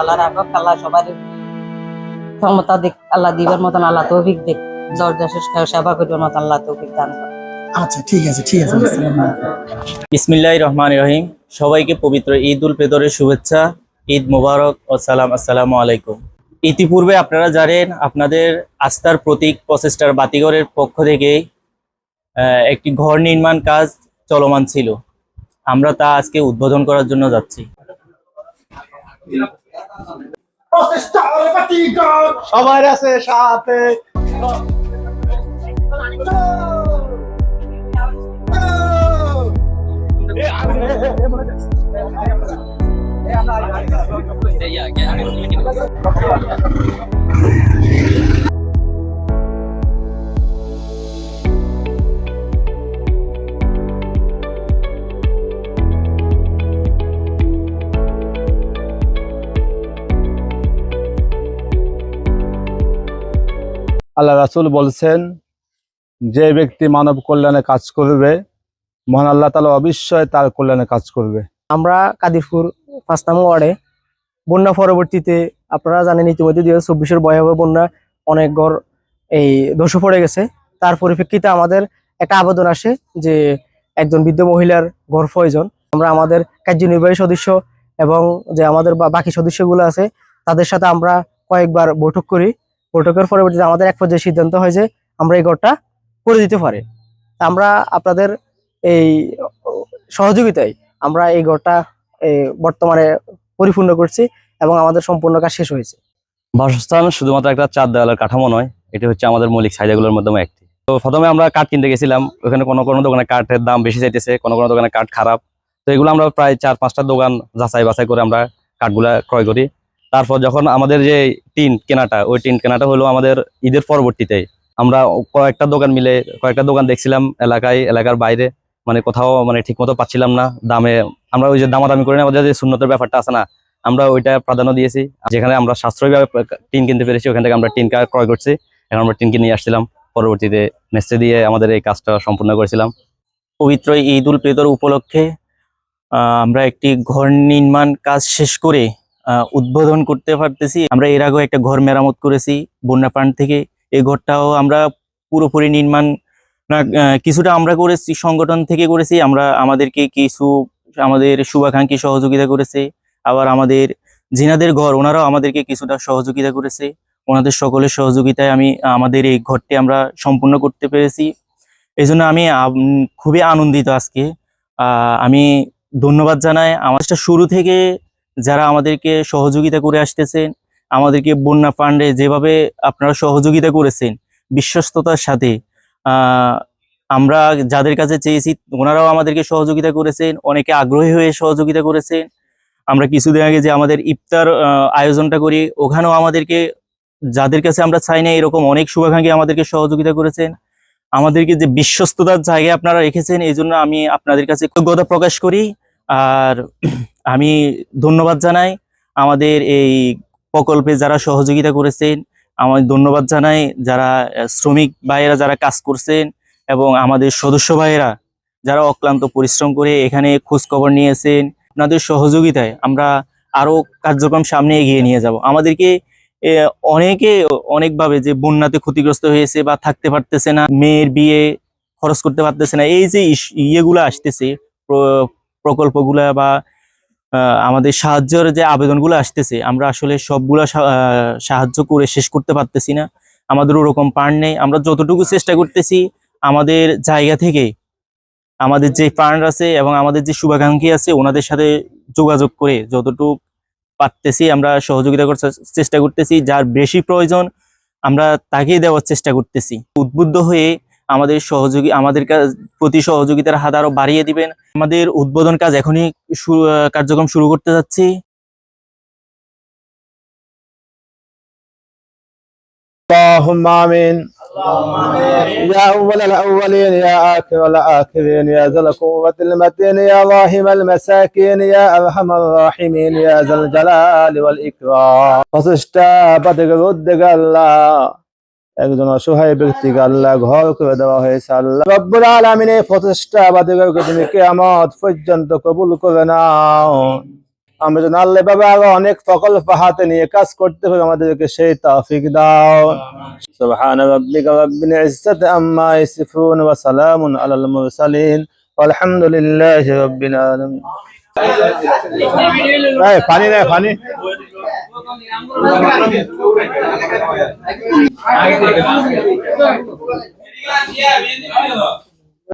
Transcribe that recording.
আল্লাহ রাখক আল্লাহ ক্ষমতা দিক আল্লাহ দিবার মতন আল্লাহ তৌফিক দিক জ্বর দেশের সেবা করবার মতন আল্লাহ তৌফিক দান আচ্ছা ঠিক আছে ঠিক আছে আসসালামু রহমান রহিম। সবাইকে পবিত্র ঈদ উল ফিতরের শুভেচ্ছা ঈদ মোবারক ও সালাম আসসালামু আলাইকুম। ইতিপূর্বে আপনারা জানেন আপনাদের আস্থার প্রতীক প্রচেষ্টার বাতিঘরের পক্ষ থেকে একটি ঘর নির্মাণ কাজ চলমান ছিল আমরা তা আজকে উদ্বোধন করার জন্য যাচ্ছি সবার আছে সাথে আল্লাহ রাসুল বলছেন, যে ব্যক্তি মানব কল্যাণে কাজ করবে, মহান আল্লাহ তাআলা অবশ্যই তার কল্যাণে কাজ করবে। আমরা কাদিরপুর পাঁচ নম্বর ওয়ার্ডে বন্যা পরবর্তীতে আপনারা জানেন ইতিমধ্যে দুই হাজার চব্বিশের ভয়াবহ বন্যা অনেক ঘর এই ধসে পড়ে গেছে। তার পরিপ্রেক্ষিতে আমাদের একটা আবেদন আসে যে একজন বৃদ্ধ মহিলার ঘর প্রয়োজন। আমরা আমাদের কার্যনির্বাহী সদস্য এবং যে আমাদের বাকি সদস্যগুলো আছে, তাদের সাথে আমরা কয়েকবার বৈঠক করি। বৈঠকের পরবর্তীতে আমাদের এক পর্যায়ে সিদ্ধান্ত হয় যে আমরা এই ঘরটা করে দিতে পারি। আমরা আপনাদের এই সহযোগিতায় আমরা এই ঘরটা বর্তমানে পরিপূর্ণ করছি এবং আমাদের সম্পূর্ণ কাজ শেষ হয়েছে। বাসস্থান শুধুমাত্র একটা চার দেওয়ালের কাঠামো নয়, এটি হচ্ছে আমাদের মৌলিক চাহিদাগুলোর মধ্যে একটি। তো প্রথমে আমরা কাঠ কিনতে গেছিলাম, ওখানে কোনো কোনো দোকানে কাঠের দাম বেশি চাইতেছে, কোনো কোনো দোকানে কাঠ খারাপ। তো এগুলো আমরা প্রায় চার পাঁচটা দোকান যাচাই বাছাই করে আমরা কাঠগুলা ক্রয় করি। তারপর যখন আমাদের যে টিন কেনাটা, ওই টিন কেনাটা হলো আমাদের ঈদের পরবর্তীতে। আমরা কয়েকটা দোকান মিলে কয়েকটা দোকান দেখছিলাম এলাকায়, এলাকার বাইরে। মানে কোথাও মানে ঠিক মতো পাচ্ছিলাম না। দামে আমরা ওই যে দামাদামি করে না যে শূন্যতের ব্যাপারটা আছে না, আমরা ওইটা প্রাধান্য দিয়েছি। যেখানে আমরা সাশ্রয়ীভাবে টিন কিনতে পেরেছি, ওখান থেকে আমরা টিন ক্রয় করছি। এখন আমরা টিন কিনে আসছিলাম। পরবর্তীতে মেসে দিয়ে আমাদের এই কাজটা সম্পূর্ণ করেছিলাম। পবিত্র ঈদ উল ফিতর উপলক্ষে আমরা একটি ঘর নির্মাণ কাজ শেষ করে উদ্বোধন করতে পারতেছি। আমরা এর আগেও একটা ঘর মেরামত করেছি বন্যা পান থেকে। এই ঘরটাও আমরা পুরোপুরি নির্মাণ না কিছুটা আমরা করেছি, সংগঠন থেকে করেছি, আমরা আমাদেরকে কিছু আমাদের শুভাকাঙ্ক্ষী সহযোগিতা করেছে, আবার আমাদের জিনাদের ঘর, ওনারাও আমাদেরকে কিছুটা সহযোগিতা করেছে, ওনাদের সকলের সহযোগিতায় আমি, আমাদের এই ঘরটি আমরা সম্পূর্ণ করতে পেরেছি। এই আমি খুবই আনন্দিত আজকে। আমি ধন্যবাদ জানাই। আমাদের শুরু থেকে যারা আমাদেরকে সহযোগিতা করে আসতেছেন, আমাদেরকে বন্যা ফান্ডে যেভাবে আপনারা সহযোগিতা করেছেন, বিশ্বস্ততার সাথে আমরা যাদের কাছে চেয়েছি, ওনারাও আমাদেরকে সহযোগিতা করেছেন, অনেকে আগ্রহী হয়ে সহযোগিতা করেছেন। আমরা কিছুদিন আগে যে আমাদের ইফতার আয়োজনটা করি, ওখানেও আমাদেরকে, যাদের কাছে আমরা চাই না, এরকম অনেক শুভাকাঙ্ক্ষী আমাদেরকে সহযোগিতা করেছেন। আমাদেরকে যে বিশ্বস্ততার জায়গায় আপনারা রেখেছেন, এই জন্য আমি আপনাদের কাছে কৃতজ্ঞতা প্রকাশ করি। আর আমি ধন্যবাদ জানাই আমাদের এই প্রকল্পে যারা সহযোগিতা করেছেন আমার ধন্যবাদ জানাই যারা শ্রমিক ভাইয়েরা যারা কাজ করছেন এবং আমাদের সদস্য ভাইয়েরা যারা অক্লান্ত পরিশ্রম করে এখানে খোঁজ খবর নিয়েছেন, আপনাদের সহযোগিতায় আমরা আরও কার্যক্রম সামনে এগিয়ে নিয়ে যাব। আমাদেরকে অনেকে অনেকভাবে যে বন্যাতে ক্ষতিগ্রস্ত হয়েছে বা থাকতে পারতেছে না, মেয়ের বিয়ে খরচ করতে পারতেছে না, এই যে ইয়েগুলো আসতেছে, প্র- প্রকল্পগুলা বা আমাদের সাহায্যের যে আবেদনগুলো আসতেছে, আমরা আসলে সবগুলা সাহায্য করে শেষ করতে পারতেছি না। আমাদের ওরকম পার নেই। আমরা যতটুকু চেষ্টা করতেছি, আমাদের জায়গা থেকে আমাদের যে ফান্ড আছে এবং আমাদের যে শুভাকাঙ্ক্ষী আছে, ওনাদের সাথে যোগাযোগ করে যতটুকু পারতেছি আমরা সহযোগিতা করার চেষ্টা করতেছি। যার বেশি প্রয়োজন, আমরা তাকেই দেওয়ার চেষ্টা করতেছি। উদ্বুদ্ধ হয়ে আমাদের সহযোগী আমাদের কাজ- প্রতি সহযোগিতার হাত আরো বাড়িয়ে দিবেন আমাদের উদ্বোধন কাজ এখনই শু- আহ, কার্যক্রম শুরু করতে যাচ্ছি اللهم امين يا اول الاولين يا اخر الاخرين يا ذا القوه المتين يا راحم المساكين يا ارحم الراحمين يا ذا الجلال والاكرام فاستجاب رد الله একজন অসহায় ব্যক্তিকে আল্লাহ ঘর করে দেওয়া হয়েছে। আল্লাহ রব্বুল আলমিন এই প্রচেষ্টা বাদীগরকে তুমি কেয়ামত পর্যন্ত কবুল করে নাও। আমরা যেন আল্লাহ বাবা আরও অনেক প্রকল্প হাতে নিয়ে কাজ করতে হবে আমাদেরকে সেই তাফিক দাও। সুবহান রাব্বিকা রাব্বিল আম্মা ওয়া সালামুন আলাল মুরসালিন। আলহামদুলিল্লাহি আলামিন। পানি নাই পানি Gracias.